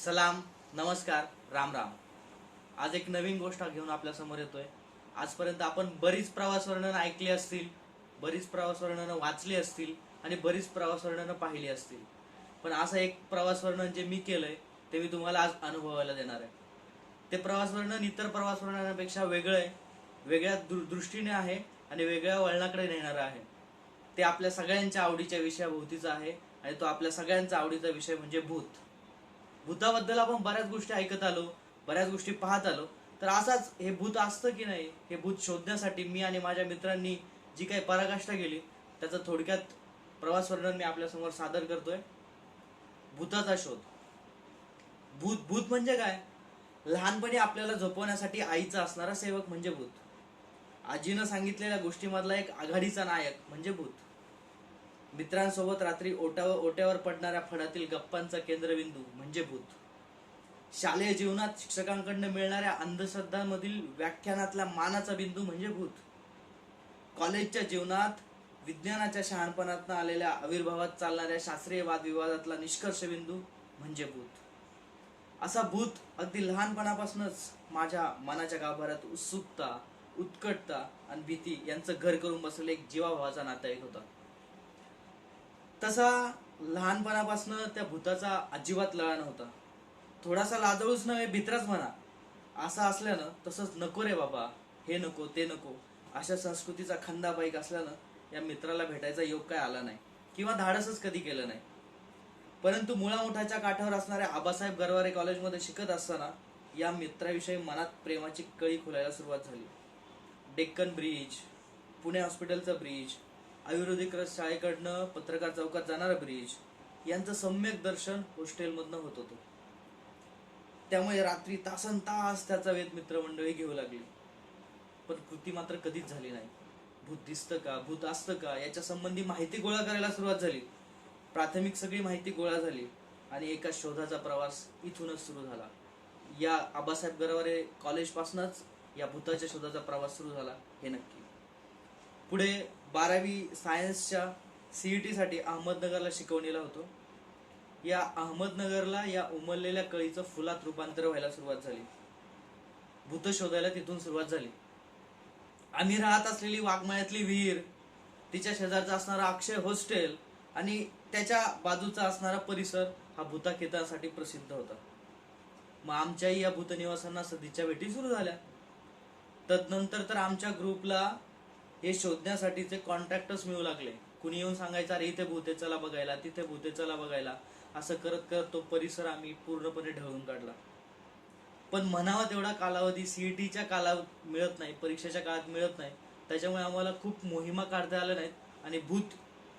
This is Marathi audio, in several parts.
सलाम नमस्कार राम राम. आज एक नवीन गोष्ट घेऊन आपल्यासमोर येतोय. आजपर्यंत आपण बरीच प्रवास वर्णनं ऐकली असतील बरीच प्रवास वर्णनं वाचली असतील आणि बरीच प्रवास वर्णनं पाहिली असतील. पण असं एक प्रवास वर्णन जे मी केलंय ते मी तुम्हाला आज अनुभवायला देणार आहे. ते प्रवास वर्णन इतर प्रवास वर्णनापेक्षा वेगळं आहे वेगळ्या दृष्टीने आहे आणि वेगळ्या वळणाकडे नेणारं आहे. ते आपल्या सगळ्यांच्या आवडीच्या विषयाभोवतीचं आहे आणि तो आपल्या सगळ्यांचा आवडीचा विषय म्हणजे भूत. भूताबद्दल आपण बऱ्याच गोष्टी ऐकत आलो बऱ्याच गोष्टी पाहत आलो. तर असाच हे भूत असतं की नाही हे भूत शोधण्यासाठी मी आणि माझ्या मित्रांनी जी काही पराकाष्ठा केली त्याचं थोडक्यात प्रवास वर्णन मी आपल्यासमोर सादर करतोय. भूताचा शोध. भूत भूत म्हणजे काय? लहानपणी आपल्याला झोपवण्यासाठी आईचा असणारा सेवक म्हणजे भूत. आजीनं सांगितलेल्या गोष्टीमधला एक आघाडीचा नायक म्हणजे भूत. मित्रांसोबत रात्री ओट्यावर ओट्यावर पडणाऱ्या फडातील गप्पांचा केंद्रबिंदू म्हणजे भूत शालेय जीवनात शिक्षकांकडनं मिळणाऱ्या अंधश्रद्धांमधील व्याख्यानातला मानाचा बिंदू म्हणजे भूत कॉलेजच्या जीवनात विज्ञानाच्या शहाणपणातनं आलेल्या आविर्भावात चालणाऱ्या शास्त्रीय वादविवादातला निष्कर्ष बिंदू म्हणजे भूत असा भूत अगदी लहानपणापासूनच माझ्या मनाच्या गाभाऱ्यात उत्सुकता उत्कटता आणि भीती यांचं घर करून बसलेलं एक जीवाभावाचा नातेवाईक होता. तसा लहानपणापासून त्या भूताचा अजिबात लळा नव्हता. थोडासा लादळूच नव्हे भित्राच म्हणा. असं असल्यानं तसंच नको रे बाबा हे नको ते नको अशा संस्कृतीचा खंदा बाईक असल्यानं या मित्राला भेटायचा योग काय आला नाही किंवा धाडसच कधी केलं नाही. परंतु मुळामुठाच्या काठावर असणाऱ्या आबासाहेब गरवारे कॉलेजमध्ये शिकत असताना या मित्राविषयी मनात प्रेमाची कळी खुलायला सुरुवात झाली. डेक्कन ब्रिज पुणे हॉस्पिटलचा ब्रिज आयुर्वेदिक रस शाळेकडनं पत्रकार चौकात जाणारा ब्रिज यांचं सम्यक दर्शन हॉस्टेलमधनं होत होतं. त्यामुळे रात्री तासन तास त्याचा वेद मित्रमंडळी घेऊ लागली. पण कृती मात्र कधीच झाली नाही. भूत दिसतं का भूत असतं का याच्या संबंधी माहिती गोळा करायला सुरुवात झाली. प्राथमिक सगळी माहिती गोळा झाली आणि एका शोधाचा प्रवास इथूनच सुरू झाला. या आबासाहेब गरवारे कॉलेजपासूनच या भूताच्या शोधाचा प्रवास सुरू झाला हे नक्की. पुढे बारावी सायन्सच्या सी ई टीसाठी अहमदनगरला शिकवणीला होतो. या अहमदनगरला या उमललेल्या कळीचं फुलात रूपांतर व्हायला सुरुवात झाली. भूत शोधायला तिथून सुरुवात झाली. आम्ही राहत असलेली वाघमाळ्यातली विहीर तिच्या शेजारचा असणारा अक्षय हॉस्टेल आणि त्याच्या बाजूचा असणारा परिसर हा भूताखेतासाठी प्रसिद्ध होता. मग आमच्याही या भूतनिवासांना सदीच्या भेटी सुरू झाल्या. तदनंतर तर आमच्या ग्रुपला हे शोधण्यासाठीचे कॉन्ट्रॅक्टर्स मिळू लागले कुणी येऊन सांगायचं अरे इथे भूते चला बघायला तिथे भूते चला बघायला असं करत करत तो परिसर आम्ही पूर्णपणे ढळून काढला. पण म्हणावा तेवढा कालावधी सीईटीच्या काला मिळत नाही परीक्षेच्या काळात मिळत नाही. त्याच्यामुळे आम्हाला खूप मोहिमा काढता आल्या नाहीत आणि भूत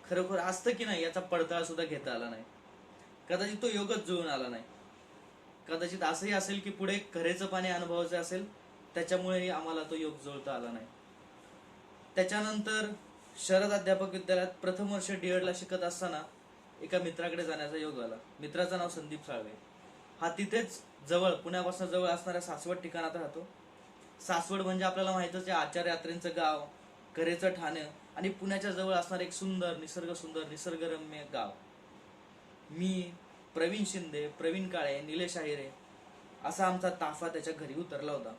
खरोखर असतं की नाही याचा पडताळा सुद्धा घेता आला नाही. कदाचित तो योगच जुळून आला नाही. कदाचित असंही असेल की पुढे खरेचं पाणी अनुभवायचं असेल त्याच्यामुळेही आम्हाला तो योग जुळता आला नाही. त्याच्यानंतर शरद अध्यापक विद्यालयात प्रथम वर्ष डीएडला शिकत असताना एका मित्राकडे जाण्याचा योग आला मित्राचं नाव संदीप साळवे. हा तिथेच जवळ पुण्यापासून जवळ असणाऱ्या सासवड ठिकाणात राहतो. सासवड म्हणजे आपल्याला माहितच आहे आचार्य यात्रेंचं गाव करेचं ठाणं आणि पुण्याच्या जवळ असणारं एक सुंदर निसर्ग सुंदर निसर्गरम्य गाव. मी प्रवीण शिंदे प्रवीण काळे निलेश आहिरे असा आमचा ताफा त्याच्या घरी उतरला होता.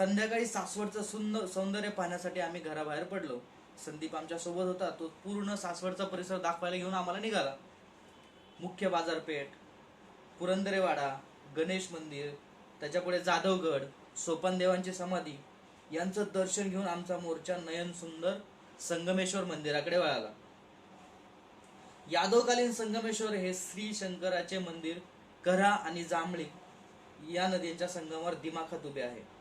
संध्याकाळी सासवडचं सुंदर सौंदर्य पाहण्यासाठी आम्ही घराबाहेर पडलो. संदीप आमच्यासोबत होता. तो पूर्ण सासवडचा परिसर दाखवायला घेऊन आम्हाला निघाला. मुख्य बाजारपेठ पुरंदरेवाडा गणेश मंदिर त्याच्यापुढे जाधवगड सोपानदेवांची समाधी यांचं दर्शन घेऊन आमचा मोर्चा नयन सुंदर संगमेश्वर मंदिराकडे वळाला. यादवकालीन संगमेश्वर हे श्री शंकराचे मंदिर करा आणि जांभळी या नद्यांच्या संगमावर दिमाखात उभे आहे.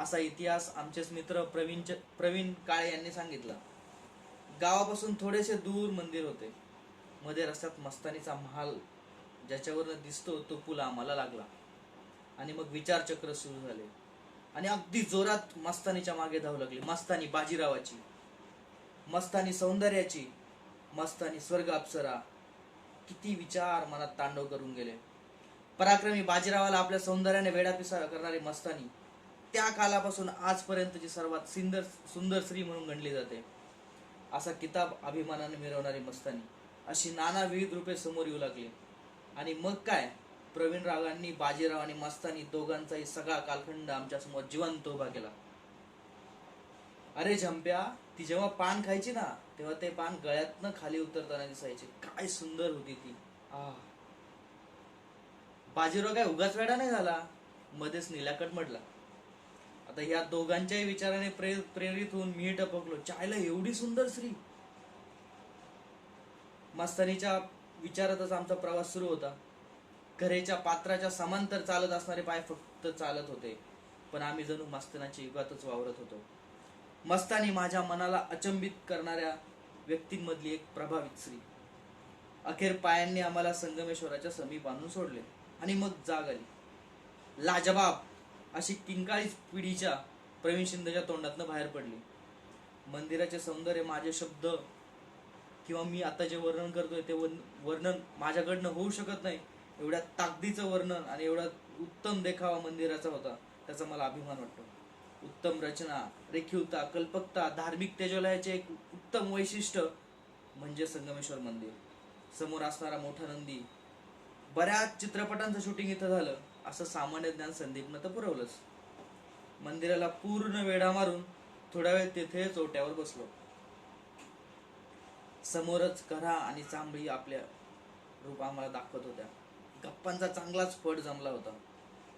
असा इतिहास आमचेच मित्र प्रवीण प्रवीण काळे यांनी सांगितला. गावापासून थोडेसे दूर मंदिर होते. मध्ये रस्त्यात मस्तानीचा महाल ज्याच्यावरनं दिसतो तो पूल आम्हाला लागला. आणि मग विचारचक्र सुरू झाले. आणि अगदी जोरात मस्तानीच्या मागे धावू लागली. मस्तानी बाजीरावाची मस्तानी सौंदर्याची मस्तानी स्वर्ग अप्सरा. किती विचार मनात तांडव करून गेले. पराक्रमी बाजीरावाला आपल्या सौंदर्याने वेडापिसा करणारी मस्तानी त्या कालापासून आजपर्यंतची सर्वात सुंदर सुंदर स्त्री म्हणून गणली जाते. असा किताब अभिमानाने मिरवणारी मस्तानी. अशी नाना विविध रूपे समोर येऊ लागली. आणि मग काय? प्रवीण रावांनी बाजीराव आणि मस्तानी दोघांचाही सगळा कालखंड आमच्यासमोर जिवंत उभा केला. अरे झंप्या ती जेव्हा पान खायची ना तेव्हा ते पान गळ्यातनं खाली उतरताना दिसायचे. काय सुंदर होती ती. आह. बाजीराव काय उगाच वेडा नाही झाला? मध्येच निलाकट म्हटला. आता ह्या दोघांच्याही विचाराने प्रे- प्रेरित होऊन मी टपकलो. चायला एवढी सुंदर स्त्री. मस्तानीच्या विचारातच आमचा प्रवास सुरू होता. घरेच्या पात्राच्या समांतर चालत असणारे पाय फक्त चालत होते. पण आम्ही जणू मस्तानाच्या युगातच वावरत होतो. मस्तानी माझ्या मनाला अचंबित करणाऱ्या व्यक्तींमधली एक प्रभावित स्त्री. अखेर पायांनी आम्हाला संगमेश्वराच्या समीप आणून सोडले आणि मग जाग आली. लाजबाब! अशी किंकाळीच पिढीच्या प्रवीण शिंदेच्या तोंडातनं बाहेर पडली. मंदिराचे सौंदर्य माझे शब्द किंवा मी आता जे वर्णन करतोय ते वन- वर्णन माझ्याकडनं होऊ शकत नाही. एवढ्या ताकदीचं वर्णन आणि एवढा उत्तम देखावा मंदिराचा होता त्याचा मला अभिमान वाटतो. उत्तम रचना रेखीवता कल्पकता धार्मिक तेजोलयाचे एक उत्तम वैशिष्ट्य म्हणजे संगमेश्वर मंदिर. समोर असणारा मोठा नंदी. बऱ्याच चित्रपटांचं शूटिंग इथं झालं. असं सामान्य ज्ञान संदीपनं तर पुरवलंच. मंदिराला पूर्ण वेढा मारून थोडा वेळ तेथे चोट्यावर बसलो. समोरच करा आणि चांबळी आपल्या रूप आम्हाला दाखवत होत्या. गप्पांचा चांगलाच फट जमला होता.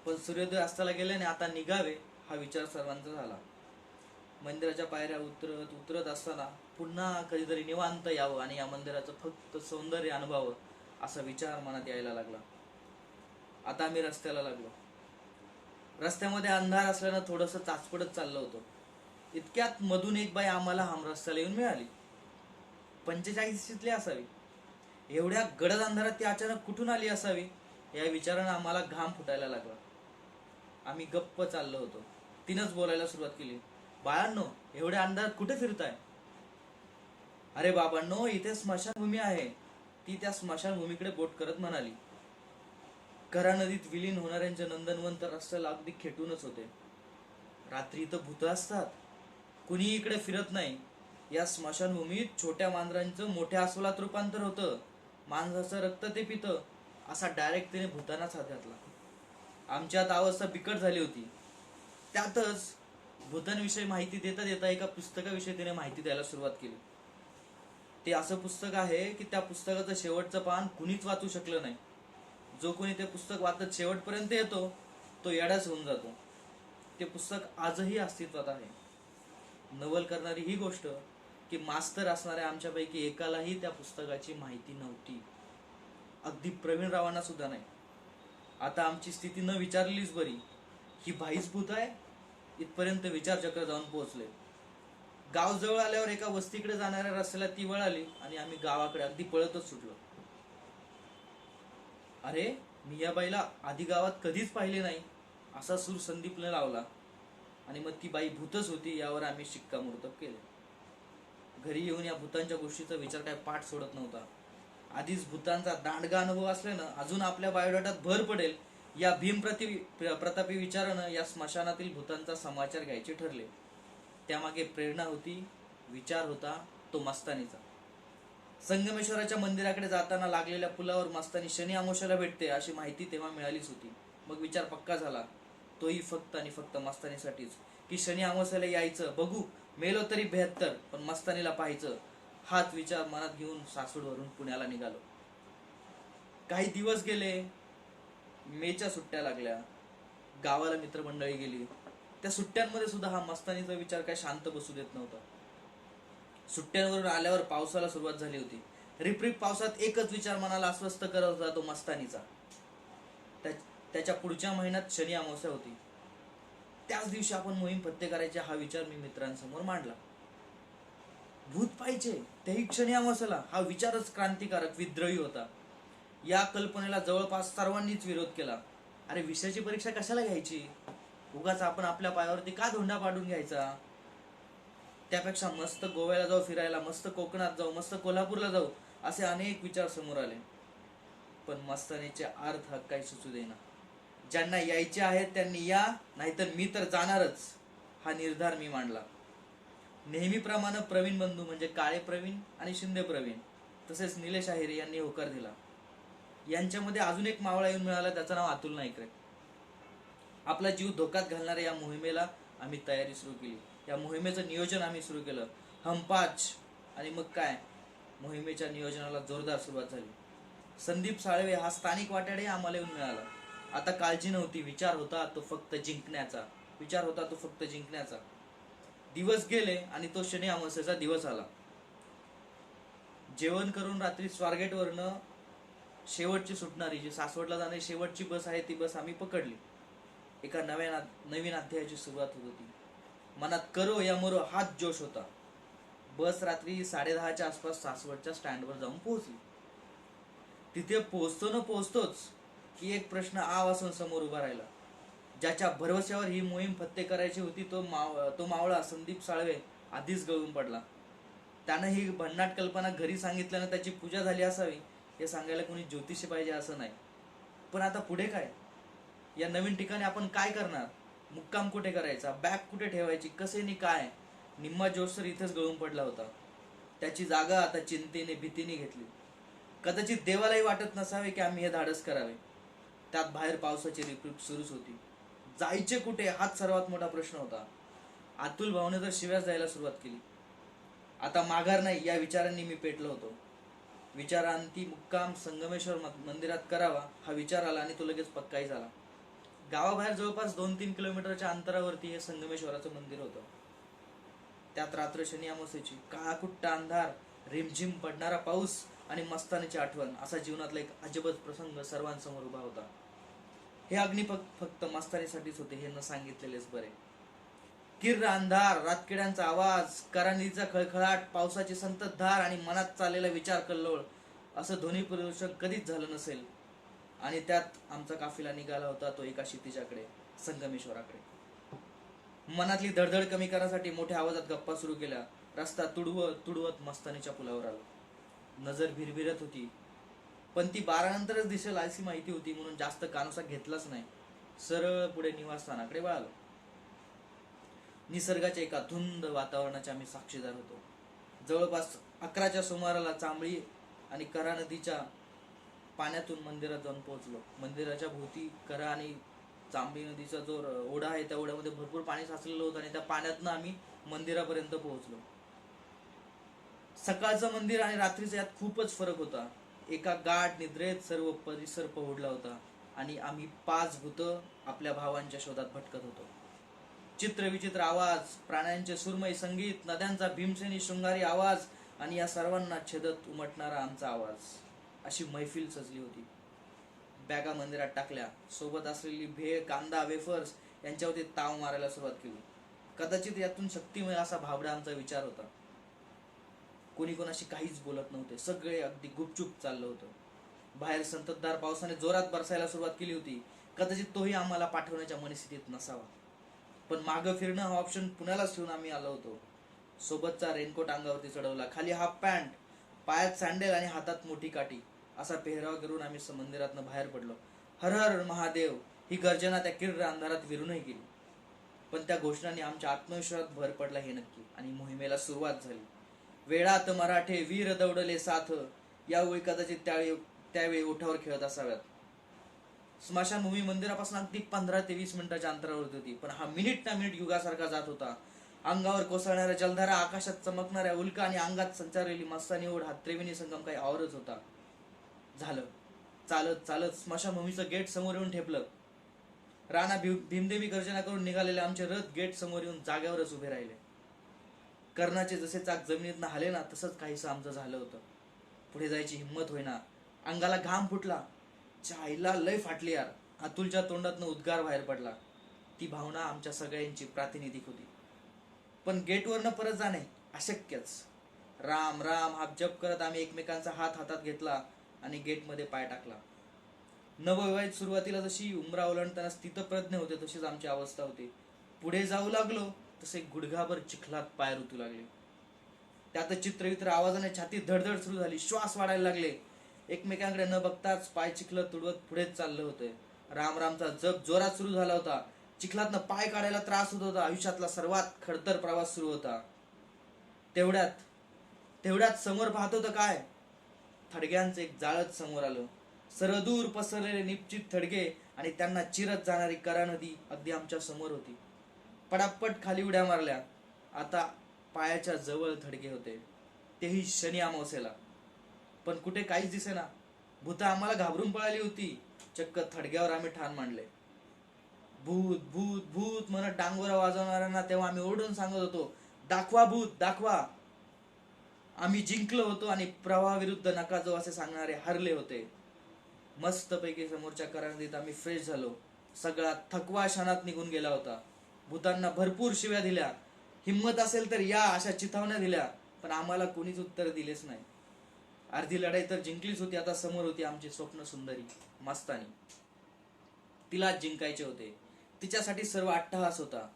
पण सूर्योदय अस्ताला गेल्याने आता निघावे हा विचार सर्वांचा झाला. मंदिराच्या पायऱ्या उतरत उतरत असताना पुन्हा कधीतरी निवांत यावं आणि या मंदिराचं फक्त सौंदर्य अनुभवावं असा विचार मनात यायला लागला. आता आम्ही रस्त्याला लागलो. रस्त्यामध्ये अंधार असल्यानं थोडस चाचपडत चाललो होतो. इतक्यात मधून एक बाई आम्हाला हम रस्त्याला येऊन मिळाली. पंचेचाळीसीतली असावी. एवढ्या गडद अंधारात ती अचानक कुठून आली असावी या विचारानं आम्हाला घाम फुटायला लागला. आम्ही गप्प चाललो होतो. तिनंच बोलायला सुरुवात केली. बाळांनो एवढ्या अंधारात कुठे फिरताय? अरे बाबांनो इथे स्मशानभूमी आहे. ती त्या स्मशानभूमीकडे बोट करत म्हणाली. करा नदीत विलीन होणाऱ्यांच्या नंदनवंत रस्त्याला अगदी खेटूनच होते. रात्री इथं भूत असतात. कुणी इकडे फिरत नाही. या स्मशानभूमीत छोट्या मांजरांचं मोठ्या अस्वलात रूपांतर होतं. मांजराचं रक्त ते पितं. असा डायरेक्ट तिने भूतानाच हात घातला. आमच्यात अवस्था बिकट झाली होती. त्यातच भूतांविषयी माहिती देता देता एका पुस्तकाविषयी तिने माहिती द्यायला सुरुवात केली. ते असं पुस्तक आहे की त्या पुस्तकाचं शेवटचं पान कुणीच वाचू शकलं नाही. जो कोणी ते पुस्तक वाचत शेवटपर्यंत येतो तो येडाच होऊन जातो. ते पुस्तक आजही अस्तित्वात आहे. नवल करणारी ही गोष्ट की मास्तर असणाऱ्या आमच्यापैकी एकालाही त्या पुस्तकाची माहिती नव्हती. अगदी प्रवीण रावांना सुद्धा नाही. आता आमची स्थिती न विचारलीच बरी. ही भाईच भूत आहे. इथपर्यंत विचारचक्र जाऊन पोहोचले. गाव जवळ आल्यावर एका वस्तीकडे जाणाऱ्या रस्त्याला ती वळाली आणि आम्ही गावाकडे अगदी पळतच सुटलो. अरे मी या बाईला आधी गावात कधीच पाहिले नाही. असा सूर संदीपने लावला. आणि मग ती बाई भूतच होती यावर आम्ही शिक्कामोर्तब केले. घरी येऊन या भूतांच्या गोष्टीचा विचार काय पाठ सोडत नव्हता. आधीच भूतांचा दांडगा अनुभव असल्यानं अजून आपल्या बायोडाटात भर पडेल या भीमप्रती प्रतापी विचारानं या स्मशानातील भूतांचा समाचार घ्यायचे ठरले. त्यामागे प्रेरणा होती विचार होता तो मस्तानीचा. संगमेश्वराच्या मंदिराकडे जाताना लागलेल्या पुलावर मस्तानी शनी आमोशाला भेटते अशी माहिती तेव्हा मिळालीच होती. मग विचार पक्का झाला. तोही फक्त आणि फक्त मस्तानीसाठीच. की शनी आमोशाला यायचं बघू मेलो तरी बेहत्तर पण मस्तानीला पाहायचं. हाच विचार मनात घेऊन सासूडवरून पुण्याला निघालो. काही दिवस गेले मेच्या सुट्ट्या लागल्या. गावाला मित्रमंडळी गेली. त्या सुट्ट्यांमध्ये सुद्धा हा मस्तानीचा विचार काय शांत बसू देत नव्हता. सुट्ट्यांवरून आल्यावर पावसाला सुरुवात झाली होती. रिपरिप पावसात एकच विचार मनाला अस्वस्थ करत होता तो मस्तानीचा. त्याच्या पुढच्या महिन्यात शनी अमावस्या होती. त्याच दिवशी आपण मोहीम फत्ते करायचे हा विचार मी मित्रांसमोर मांडला. भूत पाहिजे त्याही क्षणी अमावस्याला. हा विचारच क्रांतिकारक विद्रोही होता. या कल्पनेला जवळपास सर्वांनीच विरोध केला. अरे विषयाची परीक्षा कशाला घ्यायची? उगाच आपण आपल्या पायावरती का धोंडा पाडून घ्यायचा? त्यापेक्षा मस्त गोव्याला जाऊ फिरायला मस्त कोकणात जाऊ मस्त कोल्हापूरला जाऊ असे अनेक विचार समोर आले. पण मस्तानीचे अर्थ काही सुचू देना ज्यांना यायचे आहेत त्यांनी या नाहीतर मी तर जाणारच हा निर्धार मी मांडला. नेहमीप्रमाणे प्रवीण बंधू म्हणजे काळे प्रवीण आणि शिंदे प्रवीण तसेच निलेश आहिरे यांनी होकार दिला. यांच्यामध्ये अजून एक मावळा येऊन मिळाला त्याचं नाव अतुल नाईकरे आपला जीव धोक्यात घालणाऱ्या या मोहिमेला आम्ही तयारी सुरू केली. या मोहिमेचं नियोजन आम्ही सुरू केलं. हमपाच आणि मग काय? मोहिमेच्या नियोजनाला जोरदार सुरुवात झाली. संदीप साळवे हा स्थानिक वाट्याडे आम्हाला येऊन मिळाला. आता काळजी नव्हती विचार होता तो फक्त जिंकण्याचा. विचार होता तो फक्त जिंकण्याचा. दिवस गेले आणि तो शनी अमावस्येचा दिवस आला. जेवण करून रात्री स्वारगेटवरनं शेवटची सुटणारी जी सासवडला जाणारी शेवटची बस आहे ती बस आम्ही पकडली. एका नव्या नवीन अध्यायाची सुरुवात होत होती. मनात करो या मरो हाच जोश होता. बस रात्री साडेदहाच्या आसपास सासवडच्या स्टँडवर जाऊन पोहोचली. तिथे पोहोचतो न पोहोचतोच की एक प्रश्न आ समोर उभा राहिला. ज्याच्या भरवशावर ही मोहीम फत्ते करायची होती तो माव तो मावळा संदीप साळवे आधीच गळून पडला. त्यानं ही भन्नाट कल्पना घरी सांगितल्यानं त्याची पूजा झाली असावी हे सांगायला कोणी ज्योतिषी पाहिजे असं नाही. पण आता पुढे काय? या नवीन ठिकाणी आपण काय करणार? मुक्काम कुठे करायचा? बॅग कुठे ठेवायची? कसे नि काय? निम्मा जोश तर इथेच गळून पडला होता. त्याची जागा आता चिंतेने भीतीने घेतली. कदाचित देवालाही वाटत नसावे की आम्ही हे धाडस करावे. त्यात बाहेर पावसाची रिपरिप सुरूच होती. जायचे कुठे? हाच सर्वात मोठा प्रश्न होता. अतुल भाऊने तर शिव्यास जायला सुरुवात केली. आता माघार नाही या विचारांनी मी पेटलो होतो. विचारांती मुक्काम संगमेश्वर मंदिरात करावा हा विचार आला आणि तो लगेच पक्काही झाला. गावाबाहेर जवळपास दोन तीन किलोमीटरच्या अंतरावरती हे संगमेश्वराचं मंदिर होतं. त्यात रात्र शनी अमावस्येची. काळाकुट्टा अंधार रिमझिम पडणारा पाऊस आणि मस्तानीची आठवण असा जीवनातला एक अजबच प्रसंग सर्वांसमोर उभा होता. हे अग्निपथ फक्त मस्तानीसाठीच होते हे न सांगितलेलेच बरे. किर्र अंधार रातकिड्यांचा आवाज करांनीचा खळखळाट पावसाची संततधार आणि मनात चाललेला विचार कल्लोळ असं ध्वनी प्रदूषण कधीच झालं नसेल. आणि त्यात आमचा काफिला निघाला होता तो एका क्षितिजाकडे संगमेश्वराकडे. मनातली धडधड कमी करण्यासाठी मोठ्या आवाजात गप्पा सुरू केल्या. रस्ता तुडवत तुडवत मस्तानीच्या पुलावर आलो. नजर भिरभिरत होती. पण ती बारा नंतरच दिसेल अशी माहिती होती म्हणून जास्त कानोसा घेतलाच नाही. सरळ पुढे निवासस्थानाकडे वळालो. निसर्गाच्या एका धुंद वातावरणाच्या आम्ही साक्षीदार होतो. जवळपास अकराच्या सुमाराला चांबळी आणि करा नदीच्या पाण्यातून मंदिरात जाऊन पोहोचलो. मंदिराच्या भोवती करा आणि चांबी नदीचा जो ओढा आहे त्या ओढ्यामध्ये भरपूर पाणी साचलेलं होतं आणि त्या पाण्यातनं आम्ही मंदिरापर्यंत पोहोचलो. सकाळचं मंदिर आणि रात्रीचं यात खूपच फरक होता. एका गाठ निद्रेत सर्व परिसर पहुडला होता आणि आम्ही पाच भूत आपल्या भावांच्या शोधात भटकत होतो. चित्रविचित्र आवाज प्राण्यांचे सुरमय संगीत नद्यांचा भीमसेनी शृंगारी आवाज आणि या सर्वांना छेदत उमटणारा आमचा आवाज. अशी मैफिल सजली होती. बॅगा मंदिरात टाकल्या. सोबत असलेली भेळ कांदा वेफर्स यांच्यावरती ताव मारायला सुरुवात केली. कदाचित यातून शक्तिमय असा भाबडा आमचा विचार होता. कोणी कोणाशी काहीच बोलत नव्हते. सगळे अगदी गुपचूप चाललं होतं. बाहेर संततधार पावसाने जोरात बरसायला सुरुवात केली होती. कदाचित तोही आम्हाला पाठवण्याच्या मनस्थितीत नसावा. पण मागं फिरणं हा ऑप्शन पुण्यालाच ठेवून आम्ही आलो होतो. सोबतचा रेनकोट अंगावरती चढवला. खाली हाफ पॅन्ट पायात सँडेल आणि हातात मोठी काठी. असा पेहराव करून आम्ही मंदिरातनं बाहेर पडलो. हर हर महादेव ही गर्जना त्या किर्र अंधारात विरूनही गेली. पण त्या घोषणाने आमच्या आत्मविश्वासात भर पडला हे नक्की आणि मोहिमेला सुरुवात झाली. वेळात मराठे वीर दौडले साथ यावेळी कदाचित त्यावेळी त्यावेळी ओठावर खेळत असाव्यात. स्मशानभूमी मंदिरापासून अगदी पंधरा ते वीस मिनिटाच्या अंतरावर होती पण हा मिनिट ना मिनिट युगासारखा जात होता. अंगावर कोसळणाऱ्या जलधारा आकाशात चमकणाऱ्या उल्का आणि अंगात संचारलेली मस्तानी ओढ हा त्रिवेणी संगम काही आवरच होता. झालं. चालत चालत स्मशानभूमीचं गेट समोर येऊन ठेपलं. राणा भीम भीमदेवी गर्जना करून निघालेले आमचे रथ गेट समोर येऊन जाग्यावरच उभे राहिले. कर्णाचे जसे चाक जमिनीतनं हाले ना तसंच काहीसं आमचं झालं होतं. पुढे जायची हिंमत होईना. अंगाला घाम फुटला. चायला लय फाटली यार. अतुलच्या तोंडातनं उद्गार बाहेर पडला. ती भावना आमच्या सगळ्यांची प्रातिनिधिक होती. पण गेटवरनं परत जाणे अशक्यच. राम राम हा जप करत आम्ही एकमेकांचा हात हातात घेतला. आणि गेटमध्ये पाय टाकला. नवविवाहित सुरुवातीला जशी उमरा ओलांडताना स्थितप्रज्ञ होते तशीच आमची अवस्था होती. पुढे जाऊ लागलो तसे गुडघाभर चिखलात पाय रुतू लागले. त्यात चित्रवित्र आवाजाने छाती धडधड सुरू झाली श्वास वाढायला लागले. एकमेकांकडे न बघताच पाय चिखल तुडवत पुढेच चाललं होते. रामरामचा जप जोरात सुरू झाला होता. चिखलातनं पाय काढायला त्रास होत होता. आयुष्यातला सर्वात खडतर प्रवास सुरू होता. तेवढ्यात तेवढ्यात समोर पाहत होतं काय? थडग्यांचं एक जाळच समोर आलं. सरदूर पसरलेले निश्चित थडगे आणि त्यांना चिरत जाणारी करा नदी अगदी आमच्यासमोर होती. पटापट खाली उड्या मारल्या. आता पायाच्या जवळ थडगे होते. तेही शनी अमावस्याला. पण कुठे काहीच दिसेना. भूता आम्हाला घाबरून पळाली होती. चक्क थडग्यावर आम्ही ठाण मांडले. भूत भूत भूत म्हणत डांगोरा वाजवणाऱ्यांना तेव्हा आम्ही ओरडून सांगत होतो दाखवा भूत दाखवा. आम्ही जिंकलो होतो आणि प्रवाहाविरुद्ध नका जो असे सांगणारे हरले होते. मस्तपैकी समोरच्या करांदीत आम्ही फ्रेश झालो. सगळा थकवा क्षणात निघून गेला होता. भूतांना भरपूर शिव्या दिल्या. हिंमत असेल तर या अशा चिथावण्या दिल्या पण आम्हाला कोणीच उत्तर दिलेच नाही. अर्धी लढाई तर जिंकलीच होती आता समोर होती आमची स्वप्न सुंदरी मस्तानी. तिलाच जिंकायचे होते. तिच्यासाठी सर्व अट्टहास होता.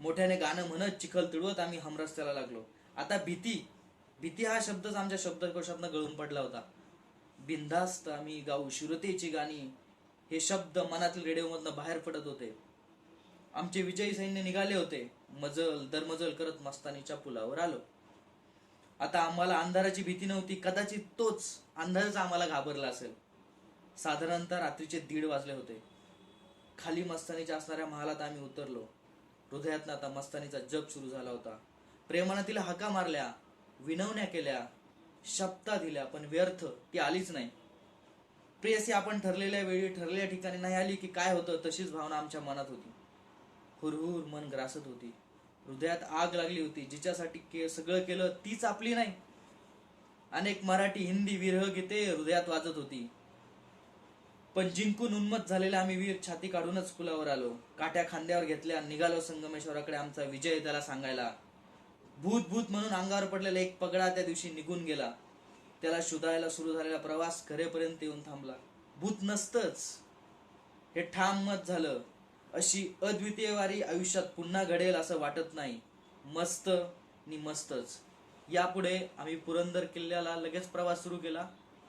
मोठ्याने गाणं म्हणत चिखल तुडवत आम्ही हमरस्त्याला लागलो. आता भीती भीती हा शब्दच आमच्या शब्दकोशातनं गळून पडला होता. बिनधास्त आम्ही गाऊ शुरतेची गाणी हे शब्द मनातील रेडिओमधनं बाहेर पडत होते. आमचे विजयी सैन्य निघाले होते. मजल दरमजल करत मस्तानीच्या पुलावर आलो. आता आम्हाला अंधाराची भीती नव्हती. कदाचित तोच अंधारच आम्हाला घाबरला असेल. साधारणतः रात्रीचे दीड वाजले होते. खाली मस्तानीच्या असणाऱ्या महालात आम्ही उतरलो. हृदयातनं आता मस्तानीचा जप सुरू झाला होता. प्रेमानं तिला हाका मारल्या. विनवण्या केल्या शब्दा दिल्या पण व्यर्थ ती आलीच नाही. प्रेयसी आपण ठरलेल्या वेळी ठरलेल्या ठिकाणी नाही आली की काय होतं तशीच भावना आमच्या मनात होती. हुरहुर मन ग्रासत होती. हृदयात आग लागली होती जिच्यासाठी के सगळं केलं तीच आपली नाही. अनेक मराठी हिंदी विरह गीते हृदयात वाजत होती. पण जिंकून उन्मत झालेला आम्ही वीर छाती काढूनच कुलावर आलो. काट्या खांद्यावर घेतल्या निघालो संगमेश्वराकडे आमचा विजय त्याला सांगायला. भूत भूत म्हणून अंगावर पडलेला एक पगडा त्या दिवशी निघून गेला. त्याला शोधायला सुरू झालेला प्रवास खरेपर्यंत येऊन थांबला. भूत नसतच. हे ठाम मत झालं. अशी अद्वितीय वारी आयुष्यात पुन्हा घडेल असं वाटत नाही. मस्त नि मस्तच. यापुढे आम्ही पुरंदर किल्ल्याला लगेच प्रवास सुरू केला.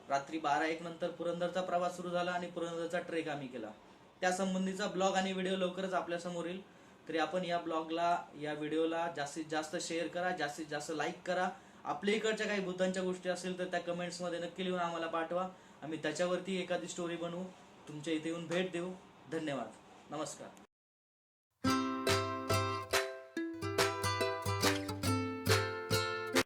रात्री बारा एक नंतर पुरंदरचा प्रवास सुरू झाला आणि पुरंदरचा ट्रेक आम्ही केला. त्या संबंधीचा ब्लॉग आणि व्हिडिओ लवकरच आपल्यासमोर येईल तरी आपण या ब्लॉगला या व्हिडिओला जास्तीत जास्त शेअर करा जास्तीत जास्त लाईक करा. आपल्या इकडच्या काही भूतांच्या गोष्टी असेल तर त्या कमेंट्समध्ये नक्की लिहून आम्हाला पाठवा. आम्ही त्याच्यावरती एखादी स्टोरी बनवू. तुमच्या इथे येऊन भेट देऊ. धन्यवाद. नमस्कार.